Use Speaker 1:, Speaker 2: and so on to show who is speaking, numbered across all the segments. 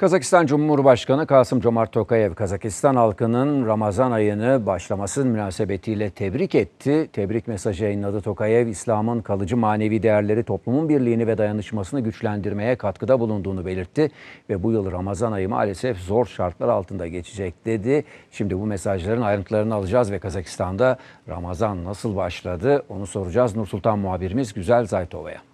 Speaker 1: Kazakistan Cumhurbaşkanı Kasım Comart Tokayev, Kazakistan halkının Ramazan ayını başlaması münasebetiyle tebrik etti. Tebrik mesajı yayınladı Tokayev, İslam'ın kalıcı manevi değerleri toplumun birliğini ve dayanışmasını güçlendirmeye katkıda bulunduğunu belirtti. Ve bu yıl Ramazan ayı maalesef zor şartlar altında geçecek dedi. Şimdi bu mesajların ayrıntılarını alacağız ve Kazakistan'da Ramazan nasıl başladı onu soracağız. Nursultan muhabirimiz Güzel Zaytova'ya.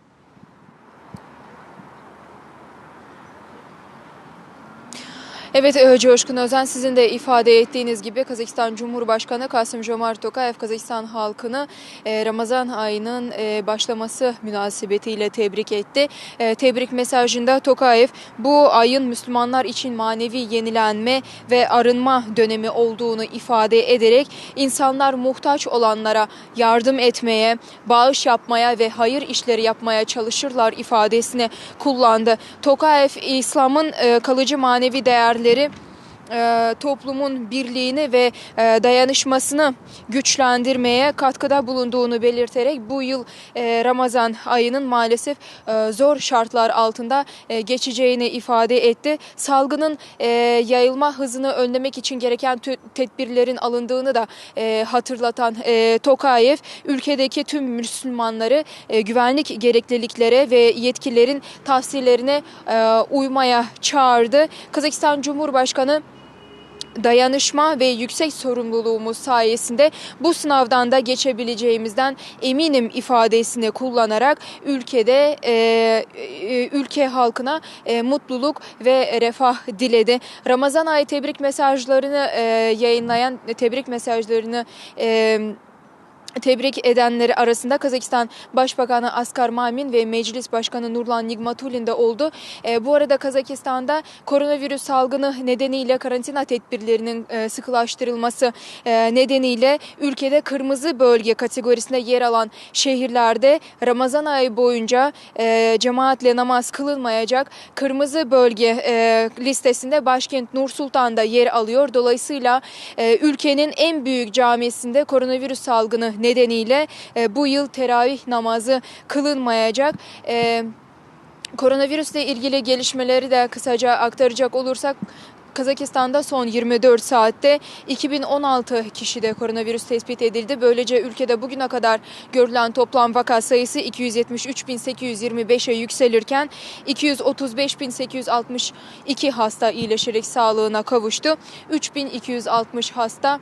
Speaker 2: Evet Coşkun Özen sizin de ifade ettiğiniz gibi Kazakistan Cumhurbaşkanı Kasım Jomart Tokayev Kazakistan halkını e, Ramazan ayının e, başlaması münasebetiyle tebrik etti. E, Tebrik mesajında Tokayev bu ayın Müslümanlar için manevi yenilenme ve arınma dönemi olduğunu ifade ederek insanlar muhtaç olanlara yardım etmeye, bağış yapmaya ve hayır işleri yapmaya çalışırlar ifadesini kullandı. Tokayev İslam'ın kalıcı manevi değerleri e, toplumun birliğini ve e, dayanışmasını güçlendirmeye katkıda bulunduğunu belirterek bu yıl e, Ramazan ayının maalesef zor şartlar altında geçeceğini ifade etti. Salgının yayılma hızını önlemek için gereken tedbirlerin alındığını da hatırlatan Tokayev ülkedeki tüm Müslümanları güvenlik gerekliliklere ve yetkililerin tavsiyelerine uymaya çağırdı. Kazakistan Cumhurbaşkanı dayanışma ve yüksek sorumluluğumuz sayesinde bu sınavdan da geçebileceğimizden eminim ifadesini kullanarak ülkede e, e, ülke halkına e, mutluluk ve refah diledi. Ramazan ayı tebrik mesajlarını e, yayınlayan tebrik mesajlarını e, Tebrik edenleri arasında Kazakistan Başbakanı Askar Mamin ve Meclis Başkanı Nurlan Nigmatulin de oldu. E, bu arada Kazakistan'da koronavirüs salgını nedeniyle karantina tedbirlerinin e, sıkılaştırılması e, nedeniyle ülkede kırmızı bölge kategorisinde yer alan şehirlerde Ramazan ayı boyunca e, cemaatle namaz kılınmayacak. Kırmızı bölge listesinde başkent Nur Sultan'da yer alıyor. Dolayısıyla ülkenin en büyük camisinde koronavirüs salgını nedeniyle e, bu yıl teravih namazı kılınmayacak. E, koronavirüsle ilgili gelişmeleri de kısaca aktaracak olursak Kazakistan'da son 24 saatte 2016 kişide koronavirüs tespit edildi. Böylece ülkede bugüne kadar görülen toplam vaka sayısı 273.825'e yükselirken 235.862 hasta iyileşerek sağlığına kavuştu. 3.260 hasta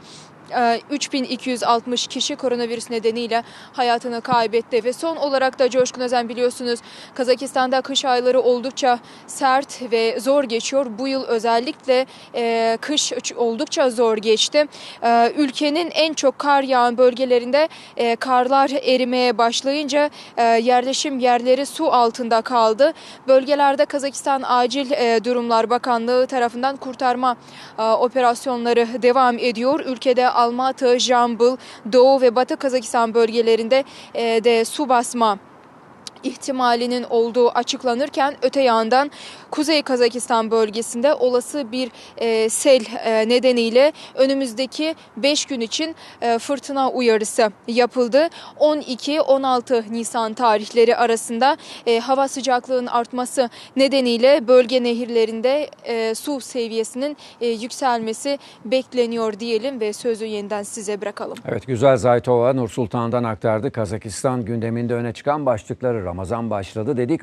Speaker 2: 3260 kişi koronavirüs nedeniyle hayatını kaybetti ve son olarak da Coşkun Özen biliyorsunuz Kazakistan'da kış ayları oldukça sert ve zor geçiyor. Bu yıl özellikle e, kış oldukça zor geçti. E, ülkenin en çok kar yağan bölgelerinde e, karlar erimeye başlayınca e, yerleşim yerleri su altında kaldı. Bölgelerde Kazakistan Acil e, Durumlar Bakanlığı tarafından kurtarma e, operasyonları devam ediyor. Ülkede Almatı, Jambul, Doğu ve Batı Kazakistan bölgelerinde e, de su basma ihtimalinin olduğu açıklanırken öte yandan Kuzey Kazakistan bölgesinde olası bir e, sel e, nedeniyle önümüzdeki 5 gün için e, fırtına uyarısı yapıldı. 12-16 Nisan tarihleri arasında e, hava sıcaklığının artması nedeniyle bölge nehirlerinde e, su seviyesinin e, yükselmesi bekleniyor diyelim ve sözü yeniden size bırakalım.
Speaker 1: Evet Güzel Zaytova Nur Sultan'dan aktardı. Kazakistan gündeminde öne çıkan başlıkları Ramazan başladı dedik.